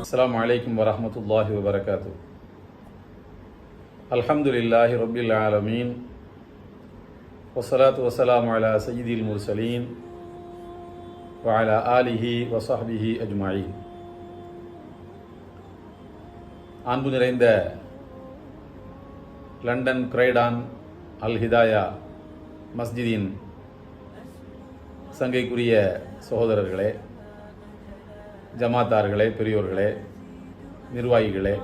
السلام عليكم ورحمة الله وبركاته الحمد لله رب العالمين والصلاة والسلام على سيد المرسلين وعلى آله وصحبه أجمعين அன்பு நிறைந்த London Croydon Al Hidaya மஸ்ஜிதின் சங்கைக்குரிய சகோதரர்களே ஜமாத்தார்களே பெரியோர்களே நிர்வாகிகளே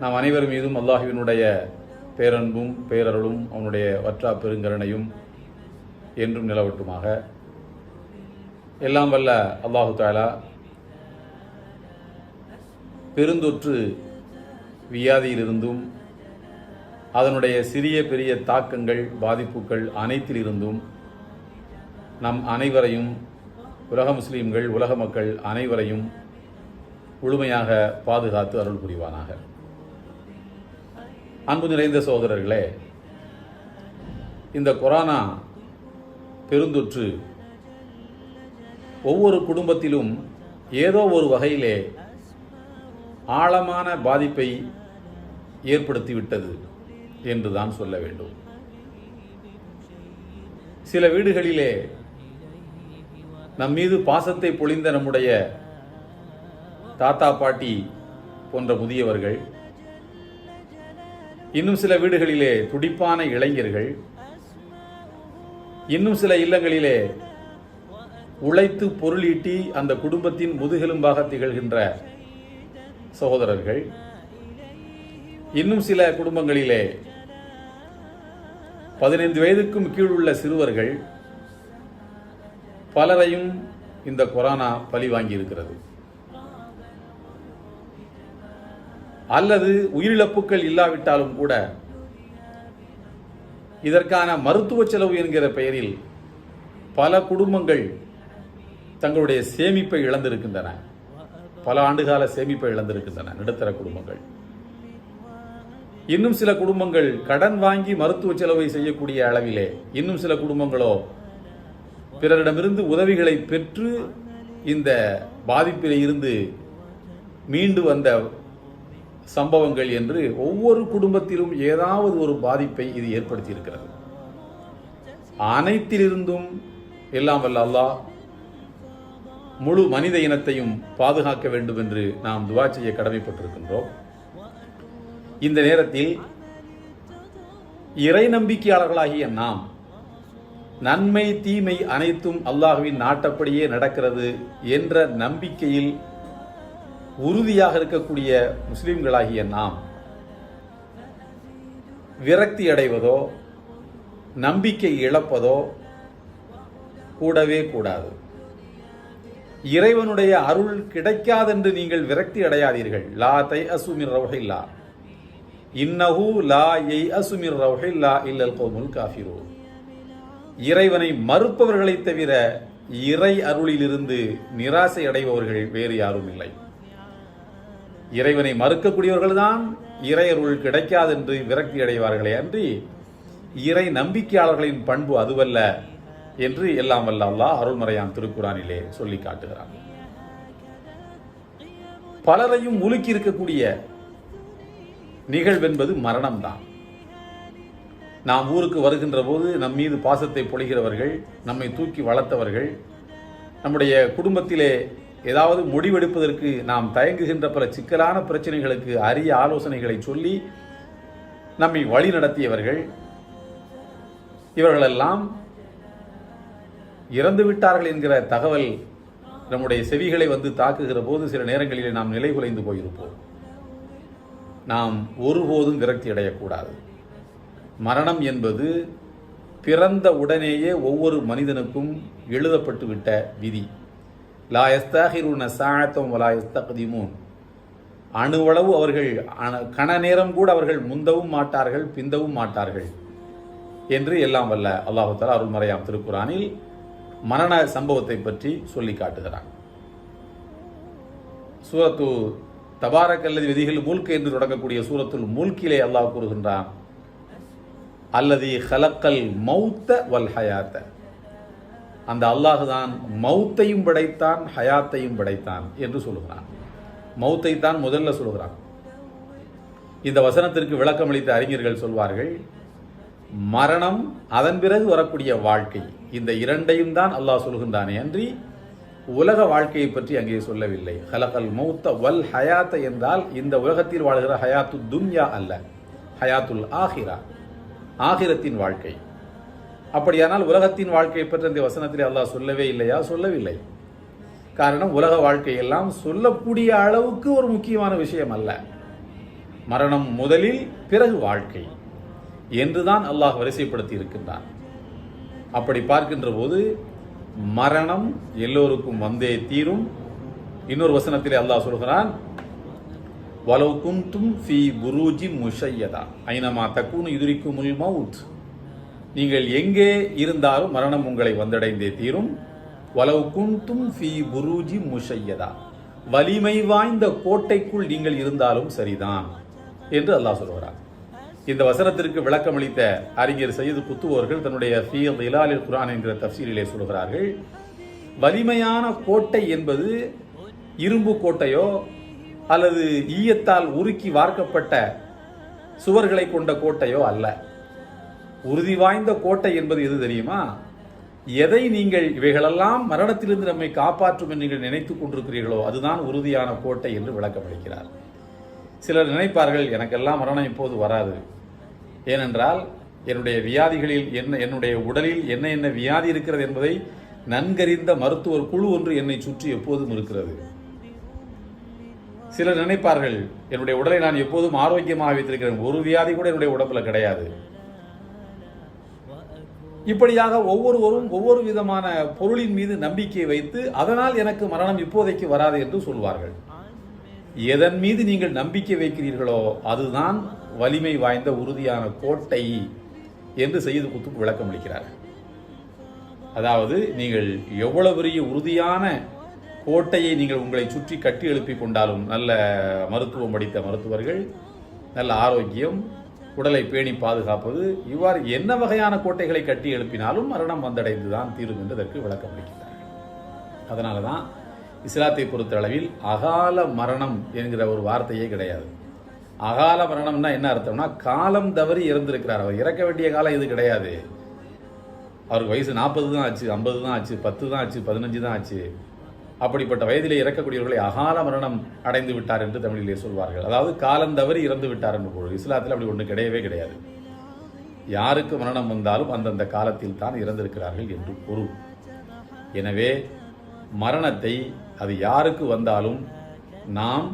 நாம் அனைவர் மீதும் அல்லாஹுவினுடைய பேரன்பும் பேரருளும் அவனுடைய வற்றா பெருங்கருணையும் என்றும் நிலவட்டுமாக. எல்லாம் வல்ல அல்லாஹு தாலா பெருந்தொற்று வியாதியிலிருந்தும் அதனுடைய சிறிய பெரிய தாக்கங்கள் பாதிப்புகள் அனைத்திலிருந்தும் நம் அனைவரையும் உலக முஸ்லீம்கள் உலக மக்கள் அனைவரையும் முழுமையாக பாதுகாத்து அருள் புரிவானாக. அன்பு நிறைந்த சகோதரர்களே இந்த கொரோனா பெருந்தொற்று ஒவ்வொரு குடும்பத்திலும் ஏதோ ஒரு வகையிலே ஆழமான பாதிப்பை ஏற்படுத்திவிட்டது என்றுதான் சொல்ல வேண்டும். சில வீடுகளிலே நம் மீது பாசத்தை பொழிந்த நம்முடைய தாத்தா பாட்டி போன்ற முதியவர்கள் இன்னும் சில வீடுகளிலே துடிப்பான இளைஞர்கள் இன்னும் சில இல்லங்களிலே உழைத்து பொருளீட்டி அந்த குடும்பத்தின் முதுகெலும்பாக திகழ்கின்ற சகோதரர்கள் இன்னும் சில குடும்பங்களிலே பதினைந்து வயதுக்கும் கீழ் உள்ள சிறுவர்கள் பலரையும் இந்த கொரோனா பழி வாங்கி இருக்கிறது அல்லது உயிரிழப்புகள் இல்லாவிட்டாலும் கூட இதற்கான மருத்துவ செலவு என்கிற பெயரில் பல குடும்பங்கள் தங்களுடைய சேமிப்பை இழந்திருக்கின்றன. பல ஆண்டுகால சேமிப்பை இழந்திருக்கின்றன நடுத்தர குடும்பங்கள். இன்னும் சில குடும்பங்கள் கடன் வாங்கி மருத்துவ செலவை செய்யக்கூடிய அளவிலே இன்னும் சில குடும்பங்களோ பிறரிடமிருந்து உதவிகளை பெற்று இந்த பாதிப்பில் இருந்து மீண்டு வந்த சம்பவங்கள் என்று ஒவ்வொரு குடும்பத்திலும் ஏதாவது ஒரு பாதிப்பை இது ஏற்படுத்தியிருக்கிறது. அனைத்திலிருந்தும் எல்லாம் வல்ல அல்லாஹ் முழு மனித இனத்தையும் பாதுகாக்க வேண்டும் என்று நாம் துவா செய்ய கடமைப்பட்டிருக்கின்றோம். இந்த நேரத்தில் இறை நம்பிக்கையாளர்களாகிய நாம் நன்மை தீமை அனைத்தும் அல்லாஹுவின் நாட்டப்படியே நடக்கிறது என்ற நம்பிக்கையில் உறுதியாக இருக்கக்கூடிய முஸ்லிம்களாகிய நாம் விரக்தி அடைவதோ நம்பிக்கை இழப்பதோ கூடவே கூடாது. இறைவனுடைய அருள் கிடைக்காதென்று நீங்கள் விரக்தி அடையாதீர்கள். லா தை அசுமிர் ரவஹில்லா. இன்னஹு லா எய் அசுமிர் ரவஹில்லா இல்லல் கோமுல் காஃபிரூ இறைவனை மறுப்பவர்களை தவிர இறை அருளிலிருந்து நிராசை அடைபவர்கள் வேறு யாரும் இல்லை. இறைவனை மறுக்கக்கூடியவர்கள்தான் இறை அருள் கிடைக்காதென்று விரக்தி அடைவார்களே அன்றி இறை நம்பிக்கையாளர்களின் பண்பு அதுவல்ல என்று எல்லாம் வல்ல அல்லாஹ் அருள்மறையான் திருக்குறானிலே சொல்லி காட்டுகிறான். பலரையும் உலுக்கி இருக்கக்கூடிய நிகழ்வென்பது மரணம்தான். நாம் ஊருக்கு வருகின்ற போது நம் மீது பாசத்தை பொழிகிறவர்கள் நம்மை தூக்கி வளர்த்தவர்கள் நம்முடைய குடும்பத்திலே ஏதாவது முடிவெடுப்பதற்கு நாம் தயங்குகின்ற பல சிக்கலான பிரச்சனைகளுக்கு அரிய ஆலோசனைகளை சொல்லி நம்மை வழி நடத்தியவர்கள் இவர்களெல்லாம் இறந்து விட்டார்கள் என்கிற தகவல் நம்முடைய செவிகளை வந்து தாக்குகிற போது சில நேரங்களிலே நாம் நிலை குலைந்து போயிருப்போம். நாம் ஒருபோதும் விரக்தி அடையக்கூடாது. மரணம் என்பது பிறந்த உடனேயே ஒவ்வொரு மனிதனுக்கும் எழுதப்பட்டு விட்ட விதி. லா எஸ்தாஹிருன சாழத்தம் வலா எஸ்தகதிமூன் அணுவளவு அவர்கள் கண நேரம் கூட அவர்கள் முந்தவும் மாட்டார்கள் பிந்தவும் மாட்டார்கள் என்று எல்லாம் வல்ல அல்லாஹால அருள்மறையாம் திருக்குறானில் மரண சம்பவத்தை பற்றி சொல்லி காட்டுகிறான். சூரத்து தபாரக்கல்லது விதிகள் மூல்கு என்று தொடங்கக்கூடிய சூரத்துல் மூல்கிலே அல்லாஹ் கூறுகின்றான் அல்லது ஹலக்கல் மௌத்த வல் ஹயாத்த. அந்த அல்லாஹு தான் மௌத்தையும் படைத்தான் ஹயாத்தையும் படைத்தான் என்று சொல்லுகிறான். மௌத்தை தான் முதல்ல சொல்லுகிறான். இந்த வசனத்திற்கு விளக்கமளித்த அறிஞர்கள் சொல்வார்கள் மரணம் அதன் பிறகு வரக்கூடிய வாழ்க்கை. இந்த இரண்டையும் தான் அல்லாஹ் சொல்கின்றானே அன்றி உலக வாழ்க்கையை பற்றி அங்கே சொல்லவில்லை. ஹலகல் மௌத்த வல் ஹயாத்த என்றால் இந்த உலகத்தில் வாழ்கிற ஹயாத்து துன்யா அல்ல ஹயாத்துல் ஆஹிரா. ஆகிரத்தின் வாழ்க்கை. அப்படியானால் உலகத்தின் வாழ்க்கையை பற்றி இந்த வசனத்தில் அல்லாஹ் சொல்லவே இல்லையா? சொல்லவில்லை. காரணம் உலக வாழ்க்கையெல்லாம் சொல்லக்கூடிய அளவுக்கு ஒரு முக்கியமான விஷயம் அல்ல. மரணம் முதலில் பிறகு வாழ்க்கை என்றுதான் அல்லாஹ் வரிசைப்படுத்தி இருக்கின்றான். அப்படி பார்க்கின்ற போது மரணம் எல்லோருக்கும் வந்தே தீரும். இன்னொரு வசனத்திலே அல்லாஹ் சொல்கிறான் வலவு குந்தும் ஃபி புரூஜி முஷையதா. ஐனமா தக்கூனு இதுரிக்கும் மவுத். நீங்கள் எங்கே இருந்தாலும் மரணம் உங்களை வந்தடைந்தே தீரும். வலவு குந்தும் ஃபி புரூஜி முஷையதா. வலிமை வாய்ந்த கோட்டைக்குள் நீங்கள் இருந்தாலும் சரிதான் என்று அல்லாஹ் சொல்கிறார் இந்த வசனத்திற்கு விளக்கமளித்த அறிஞர் சையது குத்துவோர்கள் தன்னுடைய ஃபீல் இலாலில் குரான் என்கிற தப்சீலிலே சொல்கிறார்கள் வலிமையான கோட்டை என்பது இரும்பு கோட்டையோ அல்லது ஈயத்தால் உருக்கி வார்க்கப்பட்ட சுவர்களை கொண்ட கோட்டையோ அல்ல. உறுதி வாய்ந்த கோட்டை என்பது எது தெரியுமா? எதை நீங்கள் இவைகளெல்லாம் மரணத்திலிருந்து நம்மை காப்பாற்றும் என்று நீங்கள் நினைத்துக் கொண்டிருக்கிறீர்களோ அதுதான் உறுதியான கோட்டை என்று விளக்கமளிக்கிறார். சிலர் நினைப்பார்கள் எனக்கெல்லாம் மரணம் இப்போது வராது. ஏனென்றால் என்னுடைய வியாதிகளில் என்ன என்னுடைய உடலில் என்ன என்ன வியாதி இருக்கிறது என்பதை நன்கறிந்த மருத்துவர் குழு ஒன்று என்னை சுற்றி எப்போதும் இருக்கிறது. சிலர் நினைப்பார்கள் என்னுடைய உடலை நான் எப்போதும் ஆரோக்கியமாக வைத்திருக்கிறேன் ஒரு வியாதி கூட என்னுடைய உடம்புல கிடையாது. இப்படியாக ஒவ்வொருவரும் ஒவ்வொரு விதமான பொருளின் மீது நம்பிக்கை வைத்து அதனால் எனக்கு மரணம் இப்போதைக்கு வராது என்று சொல்வார்கள். எதன் மீது நீங்கள் நம்பிக்கை வைக்கிறீர்களோ அதுதான் வலிமை வாய்ந்த உறுதியான கோட்டை என்று செய்து குத்து விளக்கம் அளிக்கிறார் அதாவது நீங்கள் எவ்வளவு பெரிய உறுதியான கோட்டையை நீங்கள் உங்களை சுற்றி கட்டி எழுப்பி கொண்டாலும் நல்ல மருத்துவம் படித்த மருத்துவர்கள் நல்ல ஆரோக்கியம் உடலை பேணி பாதுகாப்பது இவ்வாறு என்ன வகையான கோட்டைகளை கட்டி எழுப்பினாலும் மரணம் வந்தடைந்து தான் தீரும் என்று அதற்கு விளக்கம் அளிக்கிறார்கள் அதனால தான் இஸ்லாத்தை பொறுத்த அளவில் அகால மரணம் என்கிற ஒரு வார்த்தையே கிடையாது. அகால மரணம்னா என்ன அர்த்தம்னா காலம் தவறி இறந்திருக்கிறார். அவர் இறக்க வேண்டிய காலம் இது கிடையாது. அவருக்கு வயசு நாற்பது தான் ஆச்சு ஐம்பது தான் ஆச்சு பத்து தான் ஆச்சு பதினஞ்சு தான் ஆச்சு. அப்படிப்பட்ட வயதிலே இறக்கக்கூடியவர்களை அகால மரணம் அடைந்து விட்டார் என்று தமிழிலே சொல்வார்கள். அதாவது காலம் தவறி இறந்து விட்டார் என்று பொருள் இஸ்லாத்தில் அப்படி ஒன்று கிடையவே கிடையாது. யாருக்கு மரணம் வந்தாலும் அந்தந்த காலத்தில் தான் இறந்திருக்கிறார்கள் என்று பொருள். எனவே மரணத்தை அது யாருக்கு வந்தாலும் நாம்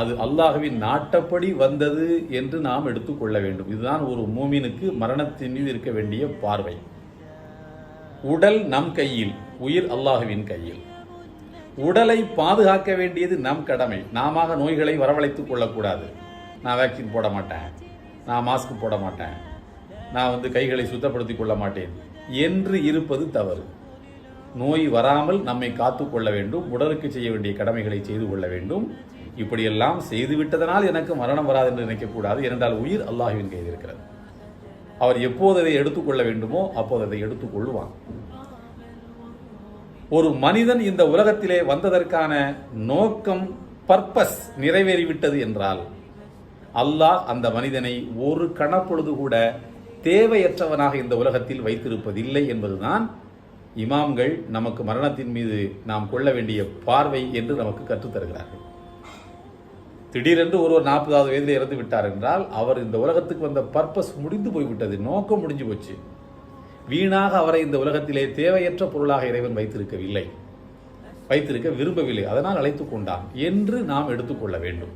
அது அல்லாஹுவின் நாட்டப்படி வந்தது என்று நாம் எடுத்துக்கொள்ள வேண்டும். இதுதான் ஒரு மூமினுக்கு மரணத்தின் மீது இருக்க வேண்டிய பார்வை. உடல் நம் கையில் உயிர் அல்லாஹுவின் கையில். உடலை பாதுகாக்க வேண்டியது நம் கடமை. நாம நோய்களை வரவழைத்துக் கொள்ளக்கூடாது. நான் வேக்சின் போட மாட்டேன். நான் மாஸ்க் போட மாட்டேன். நான் வந்து கைகளை சுத்தப்படுத்திக் கொள்ள மாட்டேன். என்று இருப்பது தவறு. நோய் வராமல் நம்மை காத்து கொள்ள வேண்டும். உடலுக்கு செய்ய வேண்டிய கடமைகளை செய்து கொள்ள வேண்டும். இப்படியெல்லாம் செய்துவிட்டதனால் எனக்கு மரணம் வராது என்று நினைக்கக்கூடாது. ஏனென்றால் உயிர் அல்லாஹுவின் கையில் இருக்கிறது. அவர் எப்போது அதை எடுத்துக்கொள்ள வேண்டுமோ அப்போது அதை எடுத்துக்கொள்வான் ஒரு மனிதன் இந்த உலகத்திலே வந்ததற்கான நோக்கம் பர்பஸ் நிறைவேறிவிட்டது என்றால் அல்லாஹ் அந்த மனிதனை ஒரு கணப்பொழுது கூட தேவையற்றவனாக இந்த உலகத்தில் வைத்திருப்பதில்லை என்பதுதான் இமாம்கள் நமக்கு மரணத்தின் மீது நாம் கொள்ள வேண்டிய பார்வை என்று நமக்கு கற்றுத்தருகிறார்கள் திடீரென்று ஒருவர் நாற்பதாவது வயதில் இறந்து விட்டார் என்றால் அவர் இந்த உலகத்துக்கு வந்த பர்பஸ் முடிந்து போய்விட்டது நோக்கம் முடிஞ்சு போச்சு. வீணாக அவரை இந்த உலகத்திலே தேவையற்ற பொருளாக இறைவன் வைத்திருக்கவில்லை. வைத்திருக்க விரும்பவில்லை. அதனால் அழைத்துக் கொண்டான் என்று நாம் எடுத்துக்கொள்ள வேண்டும்.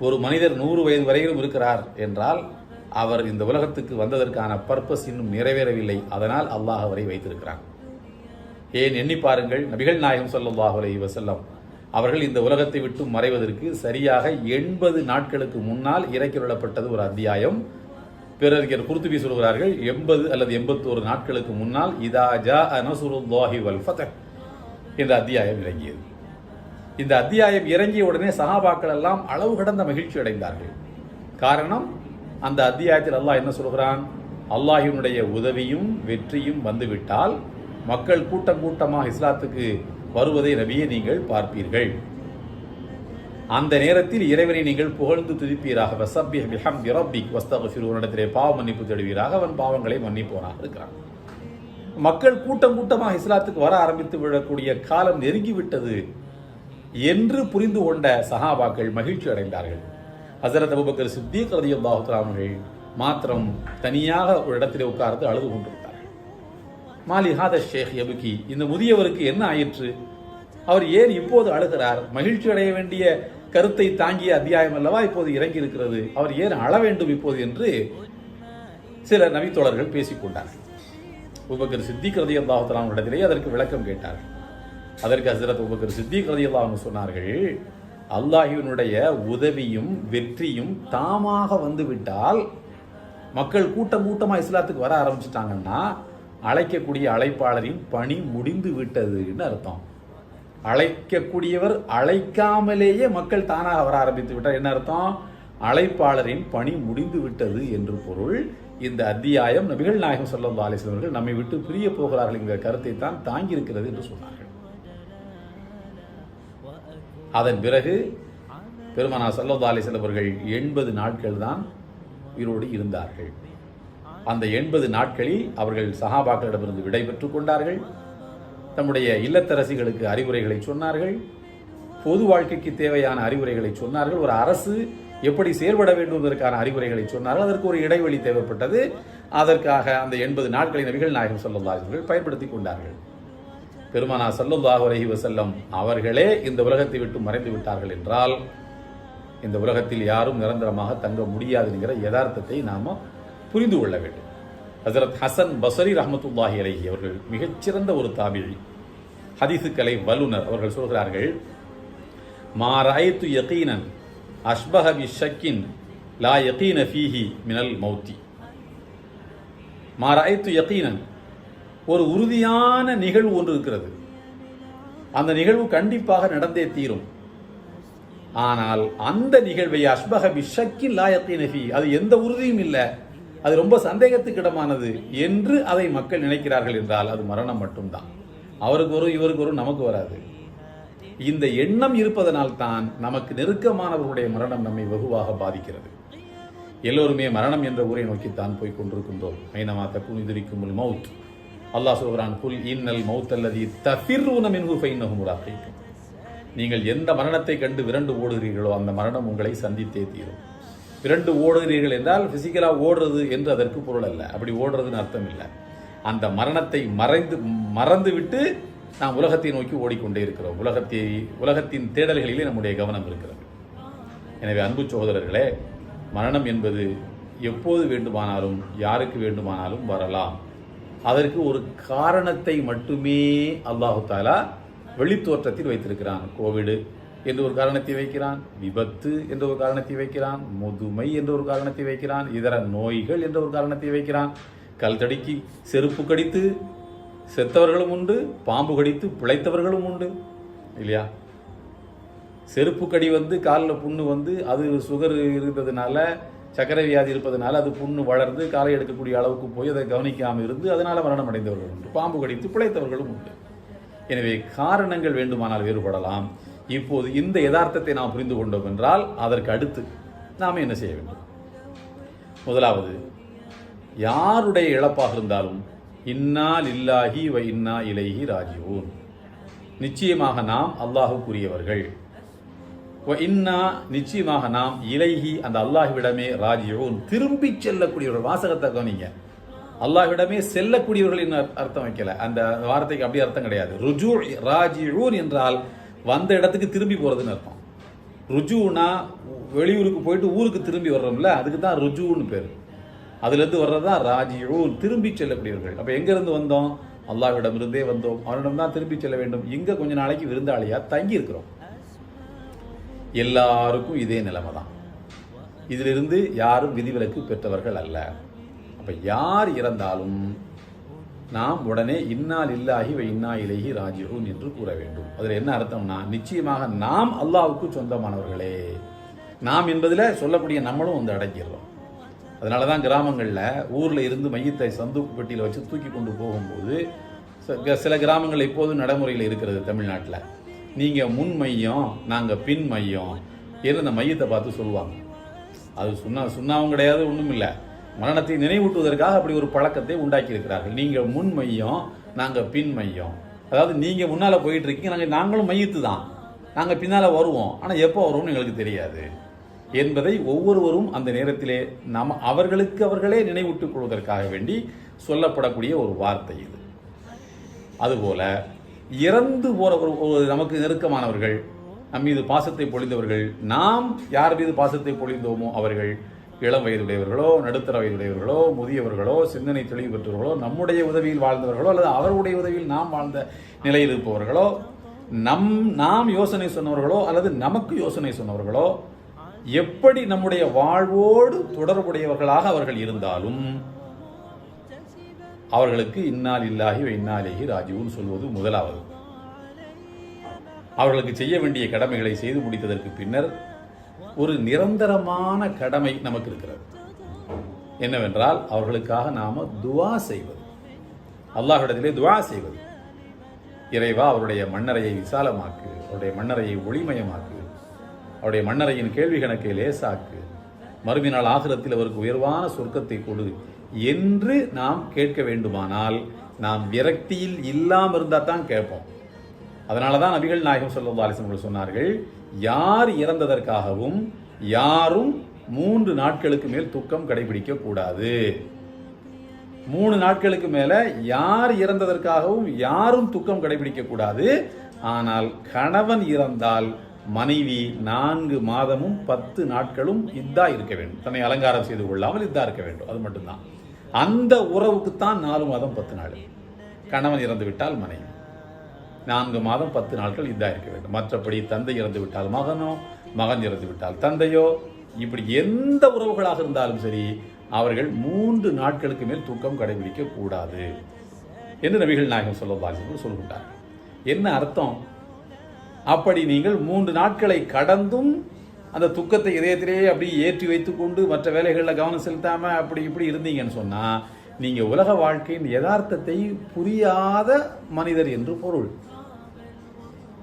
ஒரு மனிதர் நூறு வயது வரையிலும் இருக்கிறார் என்றால் அவர் இந்த உலகத்துக்கு வந்ததற்கான பர்பஸ் இன்னும் நிறைவேறவில்லை. அதனால் அல்லாஹ் அவரை வைத்திருக்கிறான். ஏன் எண்ணி பாருங்கள் நபிகள் நாயகம் ஸல்லல்லாஹு அலைஹி வசல்லம் அவர்கள் இந்த உலகத்தை விட்டு மறைவதற்கு சரியாக எண்பது நாட்களுக்கு முன்னால் இறக்கிவிடப்பட்டது ஒரு அத்தியாயம். பிறர் குருத்துபி சொல்கிறார்கள் எண்பது அல்லது எண்பத்தோரு நாட்களுக்கு முன்னால் இதா ஜா அனசுருல்லாஹி வல் ஃபதஹ் என்ற அத்தியாயம் இறங்கியது. இந்த அத்தியாயம் இறங்கிய உடனே சஹாபாக்கள் எல்லாம் அளவு கடந்த மகிழ்ச்சி அடைந்தார்கள். காரணம் அந்த அத்தியாயத்தில் அல்லாஹ் என்ன சொல்கிறான்? அல்லாஹினுடைய உதவியும் வெற்றியும் வந்துவிட்டால் மக்கள் கூட்டம் கூட்டமாக இஸ்லாத்துக்கு வருவதை நபியே நீங்கள் பார்ப்பீர்கள். அந்த நேரத்தில் இறைவனை நீங்கள் புகழ்ந்து துதிப்பீராக. வசப்பிஹ் பிஹம்தி ரப்பிக். வஸ்தகஃபிரூனிடத்திலே பாவ மன்னிப்பு தேடுவீராக. அவன் பாவங்களை மன்னிப்போனாக இருக்கிறான். மக்கள் கூட்டம் கூட்டமாக இஸ்லாத்துக்கு வர ஆரம்பித்து விடக்கூடிய காலம் நெருங்கிவிட்டது என்று புரிந்து கொண்ட சஹாபாக்கள் மகிழ்ச்சி அடைந்தார்கள். ஹசரத் அபுபக்கர் சித்திக் ரதியுல்லாஹு அவர்கள் மாத்திரம் தனியாக ஒரு இடத்திலே உட்கார்ந்து அழுது கொண்டிருந்தார்கள். மாலி ஹாத ஷேக் எபுகி இந்த முதியவருக்கு என்ன ஆயிற்று? அவர் ஏன் இப்போது அழுகிறார்? மகிழ்ச்சி அடைய வேண்டிய கருத்தை தாங்கிய அத்தியாயம் அல்லவா இப்போது இறங்கி இருக்கிறது அவர் ஏன் அழ வேண்டும் இப்போது என்று சில நபித்தோழர்கள் பேசிக்கொண்டார்கள். உபகர் சித்திக் ரதி அல்லாஹலாம் இடத்திலே அதற்கு விளக்கம் கேட்டார்கள் அதற்கு ஹசரத் உபகர் சித்திக் ரதி அல்லாஹ் சொன்னார்கள் அல்லாஹினுடைய உதவியும் வெற்றியும் தாமாக வந்துவிட்டால் மக்கள் கூட்டம் கூட்டமாக இஸ்லாத்துக்கு வர ஆரம்பிச்சிட்டாங்கன்னா அழைக்கக்கூடிய அழைப்பாளரின் பணி முடிந்து விட்டதுன்னு அர்த்தம். அழைக்கக்கூடியவர் அழைக்காமலேயே மக்கள் தானாக வர ஆரம்பித்து விட்டார். என்ன அர்த்தம்? அழைப்பாளரின் பணி முடிந்து விட்டது என்று பொருள். இந்த அத்தியாயம் நபிகள் நாயகம் சல்லா அவர்கள் நம்மை விட்டு பிரிய போகிறார்கள் என்கிற கருத்தை தான் தாங்கியிருக்கிறது என்று சொன்னார்கள். அதன் பிறகு பெருமானா சல்லா அவர்கள் எண்பது நாட்கள் தான் உயிரோடு இருந்தார்கள். அந்த எண்பது நாட்களில் அவர்கள் சஹாபாக்களிடமிருந்து விடை பெற்றுக் கொண்டார்கள். தம்முடைய இல்லத்தரசிகளுக்கு அறிவுரைகளை சொன்னார்கள். பொது வாழ்க்கைக்கு தேவையான அறிவுரைகளை சொன்னார்கள். ஒரு அரசு எப்படி செயல்பட வேண்டும் என்பதற்கான அறிவுரைகளை சொன்னார்கள். அதற்கு ஒரு இடைவெளி தேவைப்பட்டது. அதற்காக அந்த எண்பது நாட்களை நபிகள் நாயகம் சல்லல்லாஹர்கள் பயன்படுத்தி கொண்டார்கள். பெருமானா சல்லுல்லாஹ் அலஹி வசல்லம் அவர்களே இந்த உலகத்தை விட்டு மறைந்து விட்டார்கள் என்றால் இந்த உலகத்தில் யாரும் நிரந்தரமாக தங்க முடியாது என்கிற யதார்த்தத்தை நாம் புரிந்து கொள்ள வேண்டும். ஹசரத் ஹசன் பசரி ரஹமத்துல்லாஹி அலஹி அவர்கள் மிகச்சிறந்த ஒரு தாபிழி. ஹதீசுக்கலை வல்லுனர் அவர்கள் சொல்கிறார்கள் மாராயத்து யகீனன் அஷ்பஹ பி ஷக்கின் லா யகீன ஃபீஹி மினல் மௌத்தி. மாராயத்து யகீனன் ஒரு உறுதியான நிகழ்வு ஒன்று இருக்கிறது. அந்த நிகழ்வு கண்டிப்பாக நடந்தே தீரும். ஆனால் அந்த நிகழ்வை அஷ்பக பிஷக்கின் லாயத்தினஃபி அது எந்த உறுதியும் இல்லை. அது ரொம்ப சந்தேகத்துக்கிடமானது என்று அதை மக்கள் நினைக்கிறார்கள் என்றால் அது மரணம் மட்டும்தான். அவருக்கு ஒரு இவருக்கு ஒரு நமக்கு வராது. இந்த எண்ணம் இருப்பதனால் தான் நமக்கு நெருக்கமானவர்களுடைய மரணம் நம்மை வெகுவாக பாதிக்கிறது. எல்லோருமே மரணம் என்ற ஊரை நோக்கித்தான் போய் கொண்டிருக்கின்றோம். மைனமா தக்கும் எதிரிக்கும் மவுத். அல்லாஹ் சொல்கிறான் புல் இன்னல் மவுத் அல்லது தஃபிர்ரூன மின்ஹு ஃபைன்னஹு நீங்கள் எந்த மரணத்தை கண்டு விரண்டு ஓடுகிறீர்களோ அந்த மரணம் உங்களை சந்தித்தே தீரும். இரண்டு ஓடுகிறீர்கள் என்றால் ஃபிசிக்கலாக ஓடுறது என்று அதற்கு பொருள் அல்ல. அப்படி ஓடுறதுன்னு அர்த்தம் இல்லை. அந்த மரணத்தை மறைந்து மறந்து விட்டு நாம் உலகத்தை நோக்கி ஓடிக்கொண்டே இருக்கிறோம். உலகத்தை உலகத்தின் தேடல்களிலே நம்முடைய கவனம் இருக்கிறது. எனவே அன்பு சகோதரர்களே மரணம் என்பது எப்போது வேண்டுமானாலும் யாருக்கு வேண்டுமானாலும் வரலாம். அதற்கு ஒரு காரணத்தை மட்டுமே அல்லாஹு தாலா வெளித்தோற்றத்தில் வைத்திருக்கிறான். கோவிடு என்று ஒரு காரணத்தை வைக்கிறான் விபத்து என்ற ஒரு காரணத்தை வைக்கிறான் முதுமை என்ற ஒரு காரணத்தை வைக்கிறான் இதர நோய்கள் என்ற ஒரு காரணத்தை வைக்கிறான். கல் தடுக்கி செருப்பு கடித்து செத்தவர்களும் உண்டு பாம்பு கடித்து பிழைத்தவர்களும் உண்டு இல்லையா? செருப்பு கடி வந்து காலில் புண்ணு வந்து அது சுகர் இருந்ததுனால சர்க்கரை வியாதி இருப்பதனால அது புண்ணு வளர்ந்து காலை எடுக்கக்கூடிய அளவுக்கு போய் அதை கவனிக்காமல் இருந்து அதனால் மரணம் அடைந்தவர்கள் உண்டு பாம்பு கடித்து பிழைத்தவர்களும் உண்டு. எனவே காரணங்கள் வேண்டுமானால் வேறுபடலாம். இப்போது இந்த யதார்த்தத்தை நாம் புரிந்து கொண்டோம் என்றால் அதற்கு அடுத்து நாம் என்ன செய்ய வேண்டும்? முதலாவது யாருடைய இழப்பாக இருந்தாலும் இன்னா லில்லாஹி வ இன்னா இலைஹி ராஜிவூன் நிச்சயமாக நாம் அல்லாஹுக்குரியவர்கள். வ இன்னா நிச்சயமாக நாம் இலைஹி அந்த அல்லாஹ்விடமே ராஜிவூன் திரும்பி செல்லக்கூடியவர்கள் வாசகத்தை கவனிங்க அல்லாஹ்விடமே செல்லக்கூடியவர்கள் என்ன அர்த்தம் வைக்கல. அந்த வார்த்தைக்கு அப்படி அர்த்தம் கிடையாது. ருஜு ராஜியூன் என்றால் வந்த இடத்துக்கு திரும்பி போகிறதுன்னு அர்த்தம். ருஜுனா வெளியூருக்கு போயிட்டு ஊருக்கு திரும்பி வர்றோம்ல அதுக்கு தான் ருஜுன்னு பேர். அதுலேருந்து வர்றது தான் ராஜியூன். திரும்பி செல்லக்கூடியவர்கள். அப்போ எங்கேருந்து வந்தோம்? அல்லாஹ்விடமிருந்தே வந்தோம். அவனிடம் தான் திரும்பி செல்ல வேண்டும். இங்கே கொஞ்ச நாளைக்கு விருந்தாளியாக தங்கி இருக்கிறோம் எல்லாருக்கும் இதே நிலைமை தான். இதிலிருந்து யாரும் விதிவிலக்கு பெற்றவர்கள் அல்ல. அப்போ யார் இறந்தாலும் நாம் உடனே இன்னால் இல்லாகி இன்னா இலகி ராஜிஹூன் என்று கூற வேண்டும். அதில் என்ன அர்த்தம்னா நிச்சயமாக நாம் அல்லாவுக்கு சொந்தமானவர்களே. நாம் என்பதில் சொல்லக்கூடிய நம்மளும் வந்து அடங்கிடுறோம். அதனால தான் கிராமங்களில் ஊரில் இருந்து மையத்தை சந்தூக்கு பெட்டியில் வச்சு தூக்கி கொண்டு போகும்போது ச- சில கிராமங்கள் இப்போதும் நடைமுறையில் இருக்கிறது தமிழ்நாட்டில். நீங்கள் முன் மையம் நாங்கள் பின் மையம் என்று அந்த மையத்தை பார்த்து சொல்லுவாங்க. அது சுண்ணா சொன்னாவும் கிடையாது ஒன்றும் இல்லை மரணத்தை நினைவூட்டுவதற்காக அப்படி ஒரு பழக்கத்தை உண்டாக்கி இருக்கிறார்கள் நீங்கள் முன் மையம் நாங்கள் பின் மையம். அதாவது நீங்கள் முன்னால் போயிட்டு இருக்கீங்க நாங்கள் நாங்களும் மையத்து தான் நாங்கள் பின்னால் வருவோம். ஆனால் எப்போ வருவோம்னு எங்களுக்கு தெரியாது. என்பதை ஒவ்வொருவரும் அந்த நேரத்திலே நம்ம அவர்களுக்கு அவர்களே நினைவூட்டுக் கொள்வதற்காக வேண்டி சொல்லப்படக்கூடிய ஒரு வார்த்தை இது. அதுபோல இறந்து போகிற ஒரு நமக்கு நெருக்கமானவர்கள் நம் மீது பாசத்தை பொழிந்தவர்கள் நாம் யார் மீது பாசத்தை பொழிந்தோமோ அவர்கள் இளம் வயதுடையவர்களோ நடுத்தர வயதுடையவர்களோ முதியவர்களோ சிந்தனை தெளிவு பெற்றவர்களோ நம்முடைய உதவியில் வாழ்ந்தவர்களோ அல்லது அவருடைய உதவியில் நாம் வாழ்ந்த நிலையில் இருப்பவர்களோ நம் நாம் யோசனை சொன்னவர்களோ அல்லது நமக்கு யோசனை சொன்னவர்களோ எப்படி நம்முடைய வாழ்வோடு தொடர்புடையவர்களாக அவர்கள் இருந்தாலும் அவர்களுக்கு இன்னால் இல்லாகி இன்னாலேயே ராஜீவ்னு சொல்வது முதலாவது. அவர்களுக்கு செய்ய வேண்டிய கடமைகளை செய்து முடித்ததற்கு பின்னர் ஒரு நிரந்தரமான கடமை நமக்கு இருக்கிறது. என்னவென்றால் அவர்களுக்காக நாம துவா செய்வது. அல்லாஹிடத்திலே துவா செய்வது. இறைவா அவருடைய மண்ணறையை விசாலமாக்கு அவருடைய மண்ணறையை ஒளிமயமாக்கு அவருடைய மண்ணறையின் கேள்வி கணக்கை லேசாக்கு மறுமைநாள் ஆகிரத்தில் அவருக்கு உயர்வான சொர்க்கத்தை கொடு என்று நாம் கேட்க வேண்டுமானால் நாம் விரக்தியில் இல்லாமல் இருந்தால் தான் கேட்போம். அதனால தான் நபிகள் நாயகம் ஸல்லல்லாஹு அலைஹி சொன்னார்கள் யார் இறந்ததற்காகவும் யாரும் மூன்று நாட்களுக்கு மேல் துக்கம் கடைபிடிக்க கூடாது. மூணு நாட்களுக்கு மேல யார் இறந்ததற்காகவும் யாரும் துக்கம் கடைபிடிக்க கூடாது. ஆனால் கணவன் இறந்தால் மனைவி நான்கு மாதமும் பத்து நாட்களும் இதா இருக்க வேண்டும். தன்னை அலங்காரம் செய்து கொள்ளாமல் இதா இருக்க வேண்டும். அது மட்டும்தான். அந்த உறவுக்குத்தான் நாலு மாதம் பத்து நாள். கணவன் இறந்து விட்டால் மனைவி. நான்கு மாதம் பத்து நாட்கள் இதாக இருக்க வேண்டும். மற்றபடி தந்தை இறந்து விட்டால் மகனோ மகன் இறந்து விட்டால் தந்தையோ இப்படி எந்த உறவுகளாக இருந்தாலும் சரி அவர்கள் மூன்று நாட்களுக்கு மேல் தூக்கம் கடைபிடிக்க கூடாது என்று நபிகள் நாயகம் சொல்லுவார்கள் சொல்கின்றார் என்ன அர்த்தம்? அப்படி நீங்கள் மூன்று நாட்களை கடந்தும் அந்த துக்கத்தை இதயத்திலேயே அப்படி ஏற்றி வைத்துக்கொண்டு மற்ற வேலைகளில் கவனம் செலுத்தாமல் அப்படி இப்படி இருந்தீங்கன்னு சொன்னால் நீங்கள் உலக வாழ்க்கையின் யதார்த்தத்தை புரியாத மனிதர் என்று பொருள்.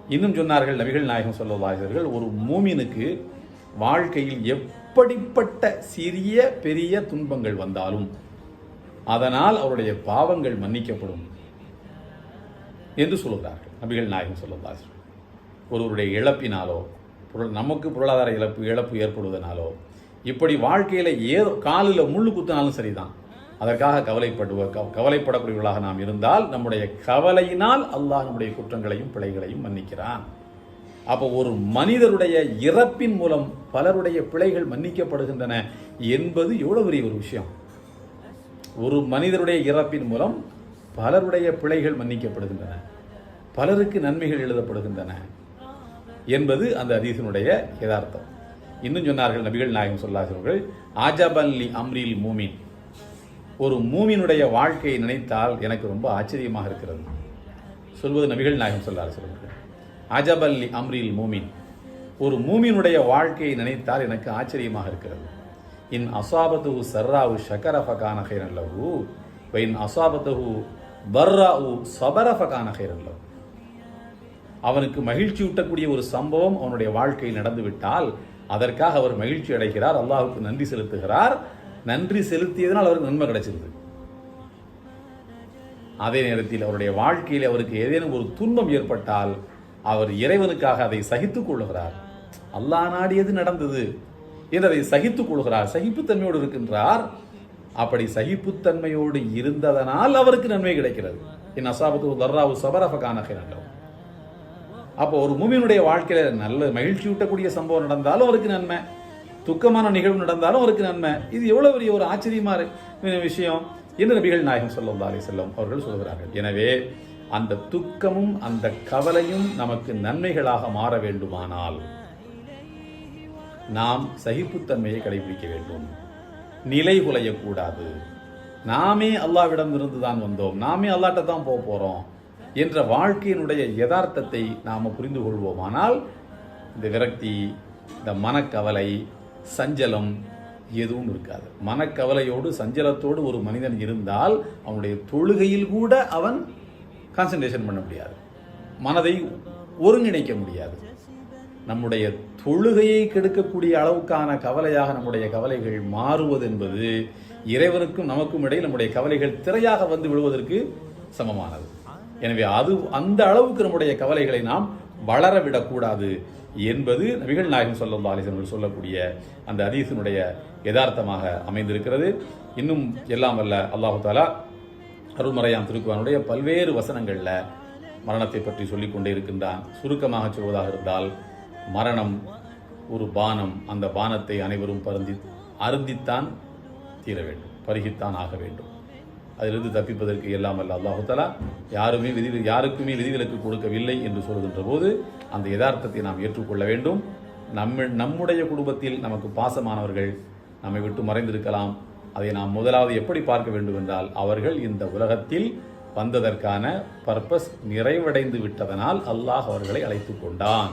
இன்னும் சொன்னார்கள் நபிகள் நாயகம் சொல்லுவார்கள் ஒரு மூமினுக்கு வாழ்க்கையில் எப்படிப்பட்ட சிறிய பெரிய துன்பங்கள் வந்தாலும் அதனால் அவருடைய பாவங்கள் மன்னிக்கப்படும் என்று சொல்லுகிறார்கள் நபிகள் நாயகம் சொல்லுவார்கள் ஒருவருடைய இழப்பினாலோ பொருள் நமக்கு பொருளாதார இழப்பு இழப்பு ஏற்படுவதனாலோ இப்படி வாழ்க்கையில் ஏதோ காலில் முள்ளு குத்தினாலும் சரிதான். அதற்காக கவலைப்படுவ கவ- கவலைப்படக்கூடியவர்களாக நாம் இருந்தால் நம்முடைய கவலையினால் அல்லாஹ் நம்முடைய குற்றங்களையும் பிழைகளையும் மன்னிக்கிறான். அப்போ ஒரு மனிதருடைய இறப்பின் மூலம் பலருடைய பிழைகள் மன்னிக்கப்படுகின்றன என்பது எவ்வளவு பெரிய ஒரு விஷயம். ஒரு மனிதருடைய இறப்பின் மூலம் பலருடைய பிழைகள் மன்னிக்கப்படுகின்றன. பலருக்கு நன்மைகள் எழுதப்படுகின்றன என்பது அந்த அதீசனுடைய யதார்த்தம். இன்னும் சொன்னார்கள் நபிகள் நாயகம் சொல்லாதவர்கள் ஆஜபல்லி அம்ரில் மூமின். ஒரு மூமினுடைய வாழ்க்கையை நினைத்தால் எனக்கு ரொம்ப ஆச்சரியமாக இருக்கிறது. சொல்வது நபிகள் நாயகம் சொல்லார் சொல்வார்கள் அஜபல்லி அம்ரில் மூமின். ஒரு மூமினுடைய வாழ்க்கையை நினைத்தால் எனக்கு ஆச்சரியமாக இருக்கிறது. இன் அசாபத்து சர்ராவு ஷக்கர ஃபகான இன் அசாபத்து பர்ரா சபர ஃபகான ஹைரன் அவனுக்கு மகிழ்ச்சி ஊட்டக்கூடிய ஒரு சம்பவம் அவனுடைய வாழ்க்கையில் நடந்துவிட்டால் அதற்காக அவர் மகிழ்ச்சி அடைகிறார் அல்லாஹுக்கு நன்றி செலுத்துகிறார் நன்றி செலுத்தியதனால் அவருக்கு நன்மை கிடைச்சிருது. அதே நேரத்தில் அவருடைய வாழ்க்கையில் அவருக்கு ஏதேனும் ஒரு துன்பம் ஏற்பட்டால் அவர் இறைவனுக்காக அதை சகித்துக் கொள்கிறார் அல்லாஹ் நாடியது நடந்தது என்று அதை சகித்துக் கொள்கிறார். சகிப்புத்தன்மையோடு இருக்கின்றார். அப்படி சகிப்புத்தன்மையோடு இருந்ததனால் அவருக்கு நன்மை கிடைக்கிறது. என் அசாபத்து தர்ராவு சபரஃபகான ஹைரன். அப்போ ஒரு மூமியினுடைய வாழ்க்கையில நல்ல மகிழ்ச்சி ஊட்டக்கூடிய சம்பவம் நடந்தாலும் அவருக்கு நன்மை. துக்கமான நிகழ்வு நடந்தாலும் அவருக்கு நன்மை. இது எவ்வளவு பெரிய ஒரு ஆச்சரியமா விஷயம். என்று நபிகள் நாயகம் ஸல்லல்லாஹு அலைஹி செல்லும் அவர்கள் சொல்கிறார்கள் எனவே அந்த துக்கமும் அந்த கவலையும் நமக்கு நன்மைகளாக மாற வேண்டுமானால் நாம் சகிப்புத்தன்மையை கடைபிடிக்க வேண்டும். நிலை குலையக்கூடாது. நாமே அல்லாவிடம் இருந்து தான் வந்தோம். நாமே அல்லாட்ட தான் போக போகிறோம் என்ற வாழ்க்கையினுடைய யதார்த்தத்தை நாம் புரிந்து கொள்வோமானால் இந்த விரக்தி இந்த மனக்கவலை சஞ்சலம் எதுவும் இருக்காது. மனக்கவலையோடு சஞ்சலத்தோடு ஒரு மனிதன் இருந்தால் அவனுடைய தொழுகையில் கூட அவன் கான்சன்ட்ரேஷன் பண்ண முடியாது. மனதை ஒருங்கிணைக்க முடியாது. நம்முடைய தொழுகையை கெடுக்கக்கூடிய அளவுக்கான கவலையாக நம்முடைய கவலைகள் மாறுவது என்பது இறைவனுக்கும் நமக்கும் இடையில் நம்முடைய கவலைகள் திரையாக வந்து விழுவதற்கு சமமானது. எனவே அது அந்த அளவுக்கு நம்முடைய கவலைகளை நாம் வளர விடக்கூடாது என்பது நபிகள் நாயகம் ஸல்லல்லாஹு அலிசன் சொல்லக்கூடிய அந்த அதீசனுடைய யதார்த்தமாக அமைந்திருக்கிறது. இன்னும் எல்லாம் வல்ல அல்லாஹு தாலா அருள்மறையாம் திருக்குவானுடைய பல்வேறு வசனங்களில் மரணத்தை பற்றி சொல்லிக் கொண்டே இருக்கின்றான். சுருக்கமாக சொல்வதாக இருந்தால் மரணம் ஒரு பானம். அந்த பானத்தை அனைவரும் பருந்தி அருந்தித்தான் தீர வேண்டும் பருகித்தான் ஆக வேண்டும். அதிலிருந்து தப்பிப்பதற்கு எல்லாம் அல்ல. அல்லாஹுத்தலா யாருமே விதி யாருக்குமே விதிவிலக்கு கொடுக்கவில்லை என்று சொல்கின்ற போது அந்த யதார்த்தத்தை நாம் ஏற்றுக்கொள்ள வேண்டும். நம்ம நம்முடைய குடும்பத்தில் நமக்கு பாசமானவர்கள் நம்மை விட்டு மறைந்திருக்கலாம். அதை நாம் முதலாவது எப்படி பார்க்க வேண்டும் என்றால் அவர்கள் இந்த உலகத்தில் வந்ததற்கான பர்பஸ் நிறைவடைந்து விட்டதனால் அல்லாஹ் அவர்களை அழைத்து கொண்டான்.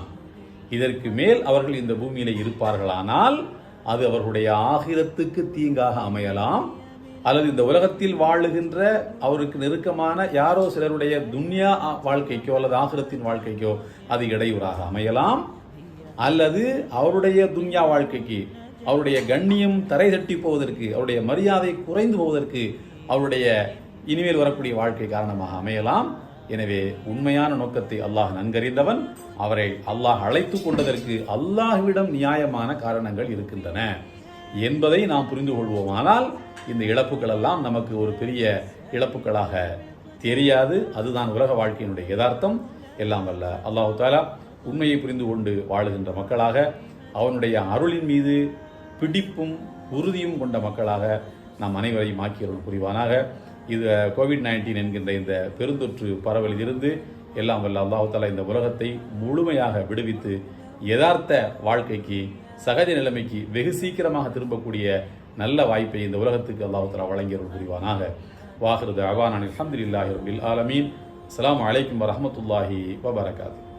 இதற்கு மேல் அவர்கள் இந்த பூமியில இருப்பார்களானால் அது அவர்களுடைய ஆகிரத்துக்கு தீங்காக அமையலாம். அல்லது இந்த உலகத்தில் வாழுகின்ற அவருக்கு நெருக்கமான யாரோ சிலருடைய துன்யா வாழ்க்கைக்கோ அல்லது ஆகிரத்தின் வாழ்க்கைக்கோ அது இடையூறாக அமையலாம். அல்லது அவருடைய துன்யா வாழ்க்கைக்கு அவருடைய கண்ணியம் தரை தட்டி போவதற்கு அவருடைய மரியாதை குறைந்து போவதற்கு அவருடைய இனிமேல் வரக்கூடிய வாழ்க்கை காரணமாக அமையலாம். எனவே உண்மையான நோக்கத்தை அல்லாஹ் நன்கறிந்தவன். அவரை அல்லாஹ் அழைத்து கொண்டதற்கு அல்லாஹ்விடம் நியாயமான காரணங்கள் இருக்கின்றன. என்பதை நாம் புரிந்து கொள்வோமானால் இந்த இழப்புகள் எல்லாம் நமக்கு ஒரு பெரிய இழப்புகளாக தெரியாது. அதுதான் உலக வாழ்க்கையினுடைய யதார்த்தம். எல்லாம் வல்ல அல்லாஹு தாலா உண்மையை புரிந்து கொண்டு வாழுகின்ற மக்களாக அவனுடைய அருளின் மீது பிடிப்பும் உறுதியும் கொண்ட மக்களாக நாம் அனைவரையும் ஆக்கியவர்கள் புரிவானாக. இது கோவிட் நைன்டீன் என்கின்ற இந்த பெருந்தொற்று பரவலில் இருந்து எல்லாம் வல்ல அல்லாஹு தாலா இந்த உலகத்தை முழுமையாக விடுவித்து யதார்த்த வாழ்க்கைக்கு சகஜ நிலைமைக்கு வெகு சீக்கிரமாக திரும்பக்கூடிய நல்ல வாய்ப்பை இந்த உலகத்துக்கு அல்லாஹு தாலா வழங்கியவர்கள் புரிவானாக. வாஹிருது அவான் அலமதுல்லாஹி ரபில் ஆலமீன். அஸ்ஸலாமு அலைக்கும் வரஹ்மத்துல்லாஹி வபரகாத்து